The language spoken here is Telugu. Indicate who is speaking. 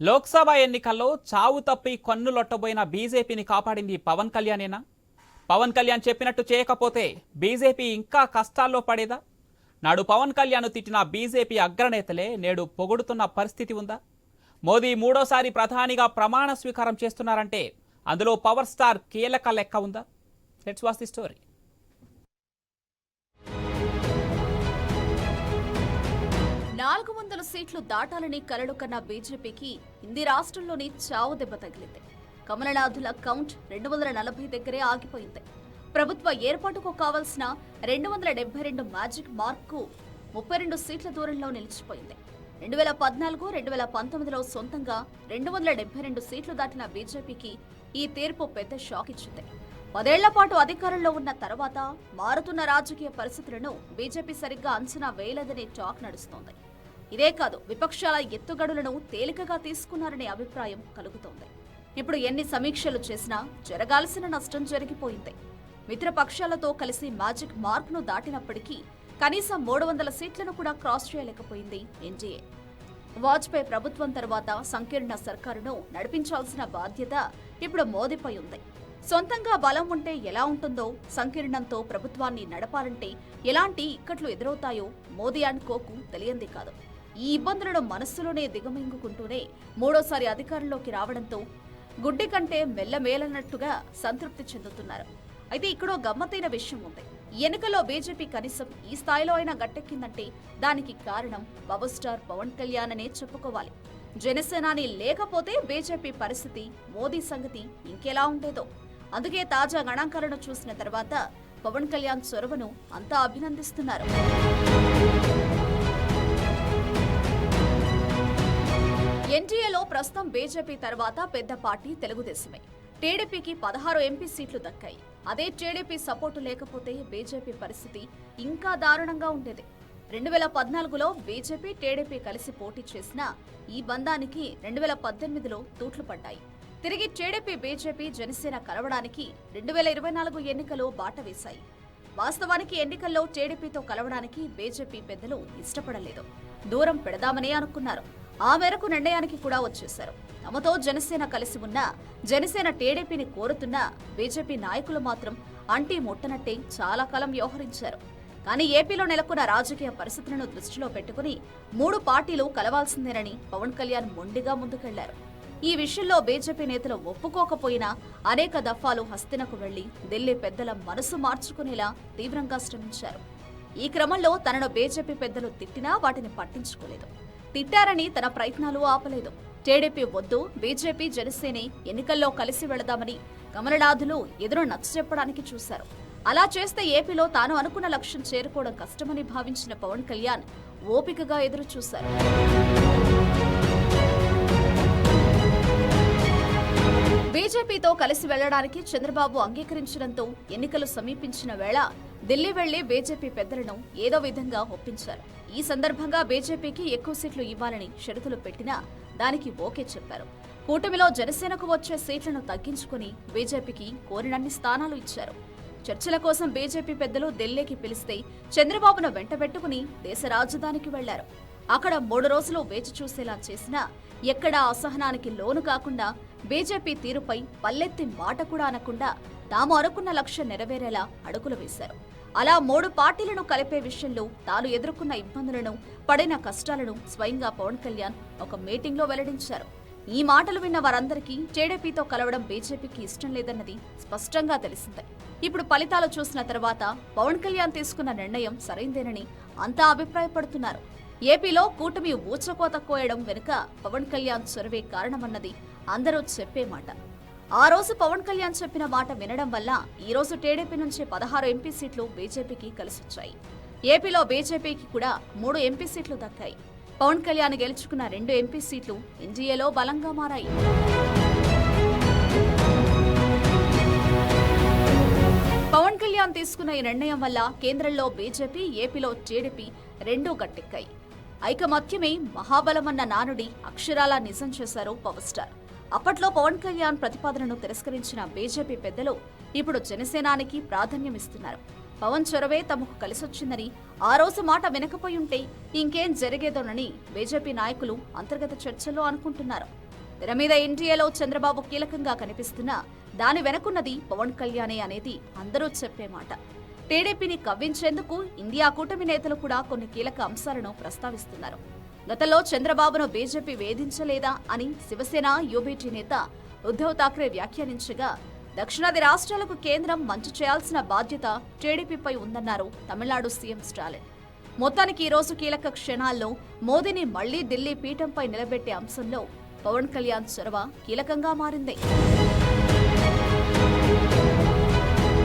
Speaker 1: లోక్సభ ఎన్నికల్లో చావు తప్పి కన్నులొట్టబోయిన బీజేపీని కాపాడింది పవన్ కళ్యాణేనా? పవన్ కళ్యాణ్ చెప్పినట్టు చేయకపోతే బీజేపీ ఇంకా కష్టాల్లో పడేదా? నాడు పవన్ కళ్యాణ్ తిట్టిన బీజేపీ అగ్రనేతలే నేడు పొగుడుతున్న పరిస్థితి ఉందా? మోదీ మూడోసారి ప్రధానిగా ప్రమాణ స్వీకారం చేస్తున్నారంటే అందులో పవర్ స్టార్ కీలక లెక్క ఉందా? లెట్స్ వాస్ ది స్టోరీ
Speaker 2: నాలుగు వందల సీట్లు దాటాలని కలలు కన్న బీజేపీకి హిందీ రాష్ట్రంలోని చావు దెబ్బ తగిలింది. కమలనాథుల కౌంట్ రెండు వందల నలభై దగ్గరే ఆగిపోయింది. ప్రభుత్వ ఏర్పాటుకు కావాల్సిన రెండు వందల డెబ్బై రెండు మ్యాజిక్ మార్క్కు ముప్పై రెండు సీట్ల దూరంలో నిలిచిపోయింది. రెండు వేల పద్నాలుగు రెండు వేల పంతొమ్మిదిలో సొంతంగా రెండు వందల డెబ్బై రెండు సీట్లు దాటిన బీజేపీకి ఈ తీర్పు పెద్ద షాక్ ఇచ్చింది. పదేళ్ళ పాటు అధికారంలో ఉన్న తర్వాత మారుతున్న రాజకీయ పరిస్థితులను బీజేపీ సరిగ్గా అంచనా వేయలేదనే టాక్ నడుస్తోంది. ఇదే కాదు విపక్షాల ఎత్తుగడులను తేలికగా తీసుకున్నారనే అభిప్రాయం కలుగుతోంది. ఇప్పుడు ఎన్ని సమీక్షలు చేసినా జరగాల్సిన నష్టం జరిగిపోయింది. మిత్రపక్షాలతో కలిసి మ్యాజిక్ మార్క్ను దాటినప్పటికీ కనీసం మూడు వందల సీట్లను కూడా క్రాస్ చేయలేకపోయింది ఎన్డీఏ వాజ్పేయి ప్రభుత్వం తర్వాత సంకీర్ణ సర్కారును నడిపించాల్సిన బాధ్యత ఇప్పుడు మోదీపై ఉంది. సొంతంగా బలం ఉంటే ఎలా ఉంటుందో సంకీర్ణంతో ప్రభుత్వాన్ని నడపాలంటే ఎలాంటి ఇక్కట్లు ఎదురవుతాయో మోదీ అండ్ కోకు తెలియంది కాదు. ఈ ఇబ్బందులను మనస్సులోనే దిగమింగుకుంటూనే మూడోసారి అధికారంలోకి రావడంతో గుడ్డి కంటే మెల్లమేలనట్టుగా సంతృప్తి చెందుతున్నారు. అయితే ఇక్కడో గమ్మత్తైన విషయం ఉంది. ఎన్నికల్లో బీజేపీ కనీసం ఈ స్థాయిలో అయినా గట్టెక్కిందంటే దానికి కారణం పవర్ స్టార్ పవన్ కళ్యాణ్ అనే చెప్పుకోవాలి. జనసేనాని లేకపోతే బీజేపీ పరిస్థితి మోదీ సంగతి ఇంకెలా ఉండేదో. అందుకే తాజా గణాంకాలను చూసిన తర్వాత పవన్ కళ్యాణ్ చొరవను అంతా అభినందిస్తున్నారు. ప్రస్తుతం బీజేపీ తర్వాత పెద్ద పార్టీ తెలుగుదేశమే. టీడీపీకి పదహారు ఎంపీ సీట్లు దక్కాయి. అదే టీడీపీ సపోర్టు లేకపోతే బీజేపీ పరిస్థితి ఇంకా దారుణంగా ఉండేది. రెండు వేల పద్నాలుగులో బీజేపీ టీడీపీ కలిసి పోటీ చేసిన ఈ బంధానికి రెండు వేల పద్దెనిమిదిలో తూట్లు పడ్డాయి. తిరిగి టీడీపీ బీజేపీ జనసేన కలవడానికి రెండు వేల ఇరవై నాలుగు ఎన్నికలు బాట వేశాయి. వాస్తవానికి ఎన్నికల్లో టీడీపీతో కలవడానికి బీజేపీ పెద్దలు ఇష్టపడలేదు. దూరం పెడదామనే అనుకున్నారు. ఆ మేరకు నిర్ణయానికి కూడా వచ్చేశారు. తమతో జనసేన కలిసి ఉన్న జనసేన టీడీపీని కోరుతున్న బీజేపీ నాయకులు మాత్రం అంటీ ముట్టనట్టే చాలా కాలం వ్యవహరించారు. కానీ ఏపీలో నెలకొన్న రాజకీయ పరిస్థితులను దృష్టిలో పెట్టుకుని మూడు పార్టీలు కలవాల్సిందేనని పవన్ కళ్యాణ్ మొండిగా ముందుకెళ్ళారు. ఈ విషయంలో బీజేపీ నేతలు ఒప్పుకోకపోయినా అనేక దఫాలు హస్తినకు వెళ్ళి ఢిల్లీ పెద్దల మనసు మార్చుకునేలా తీవ్రంగా శ్రమించారు. ఈ క్రమంలో తనను బీజేపీ పెద్దలు తిట్టినా వాటిని పట్టించుకోలేదు. తిట్టారని తన ప్రయత్నాలు ఆపలేదు. టీడీపీ వద్దు బీజేపీ జనసేనే ఎన్నికల్లో కలిసి వెళదామని కమలనాథులు ఎదురు నచ్చజెప్పడానికి చూశారు. అలా చేస్తే ఏపీలో తాను అనుకున్న లక్ష్యం చేరుకోవడం కష్టమని భావించిన పవన్ కళ్యాణ్ ఓపికగా ఎదురు చూశారు బీజేపీతో కలిసి వెళ్ళడానికి చంద్రబాబు అంగీకరించడంతో ఎన్నికలు సమీపించిన వేళ ఢిల్లీ వెళ్ళి బీజేపీ పెద్దలను ఏదో విధంగా ఒప్పించారు. ఈ సందర్భంగా బీజేపీకి ఎక్కువ సీట్లు ఇవ్వాలని షరతులు పెట్టినా దానికి ఓకే చెప్పారు. కూటమిలో జనసేనకు వచ్చే సీట్లను తగ్గించుకుని బీజేపీకి కోరినన్ని స్థానాలు ఇచ్చారు. చర్చల కోసం బీజేపీ పెద్దలు ఢిల్లీకి పిలిస్తే చంద్రబాబును వెంటబెట్టుకుని దేశ రాజధానికి వెళ్ళారు. అక్కడ మూడు రోజులు వేచి చూసేలా చేసినా ఎక్కడా అసహనానికి లోను కాకుండా బీజేపీ తీరుపై పల్లెత్తి మాట కూడా అనకుండా తాము అనుకున్న లక్ష్యం నెరవేరేలా అడుగులు వేశారు. అలా మూడు పార్టీలను కలిపే విషయంలో తాను ఎదుర్కొన్న ఇబ్బందులను పడిన కష్టాలను స్వయంగా పవన్ కళ్యాణ్ ఒక మీటింగ్లో వెల్లడించారు. ఈ మాటలు విన్న వారందరికీ టీడీపీతో కలవడం బీజేపీకి ఇష్టం లేదన్నది స్పష్టంగా తెలిసిందే. ఇప్పుడు ఫలితాలు చూసిన తర్వాత పవన్ కళ్యాణ్ తీసుకున్న నిర్ణయం సరైందేనని అంతా అభిప్రాయపడుతున్నారు. ఏపీలో కూటమి ఊచకోత కోయడం వెనుక పవన్ కళ్యాణ్ చొరవే కారణమన్నది అందరూ చెప్పే మాట. ఆ రోజు పవన్ కళ్యాణ్ చెప్పిన మాట వినడం వల్ల ఈ రోజు టీడీపీ నుంచి పదహారు ఎంపీ సీట్లు బీజేపీకి కలిసొచ్చాయి. ఏపీలో బీజేపీకి కూడా మూడు ఎంపీ సీట్లు దక్కాయి. పవన్ కళ్యాణ్ గెలుచుకున్న రెండు ఎంపీ సీట్లు ఎన్డీఏలో బలంగా మారాయి. పవన్ కళ్యాణ్ తీసుకున్న ఈ నిర్ణయం వల్ల కేంద్రంలో బీజేపీ ఏపీలో టీడీపీ రెండూ గట్టెక్కాయి. ఐకమత్యమే మహాబలమన్న నానుడి అక్షరాలా నిజం చేశారు పవర్ స్టార్. అప్పట్లో పవన్ కళ్యాణ్ ప్రతిపాదనను తిరస్కరించిన బీజేపీ పెద్దలు ఇప్పుడు జనసేనానికి ప్రాధాన్యమిస్తున్నారు. పవన్ చొరవే తమకు కలిసొచ్చిందని ఆ రోజు మాట వినకపోయి ఉంటే ఇంకేం జరిగేదోనని బీజేపీ నాయకులు అంతర్గత చర్చల్లో అనుకుంటున్నారు. తెర మీద ఎన్డీఏలో చంద్రబాబు కీలకంగా కనిపిస్తున్నా దాని వెనకున్నది పవన్ కళ్యాణే అనేది అందరూ చెప్పే మాట. టీడీపీని కవ్వించేందుకు ఇండియా కూటమి నేతలు కూడా కొన్ని కీలక అంశాలను ప్రస్తావిస్తున్నారు. గతంలో చంద్రబాబును బీజేపీ వేధించలేదా అని శివసేన యూబీటీ నేత ఉద్ధవ్ ఠాక్రే వ్యాఖ్యానించగా దక్షిణాది రాష్ట్రాలకు కేంద్రం మంచి చేయాల్సిన బాధ్యత టీడీపీపై ఉందన్నారు తమిళనాడు సీఎం స్టాలిన్. మొత్తానికి ఈరోజు కీలక క్షణాల్లో మోదీని మళ్ళీ ఢిల్లీ పీఠంపై నిలబెట్టే అంశంలో పవన్ కళ్యాణ్ చొరవ కీలకంగా మారింది.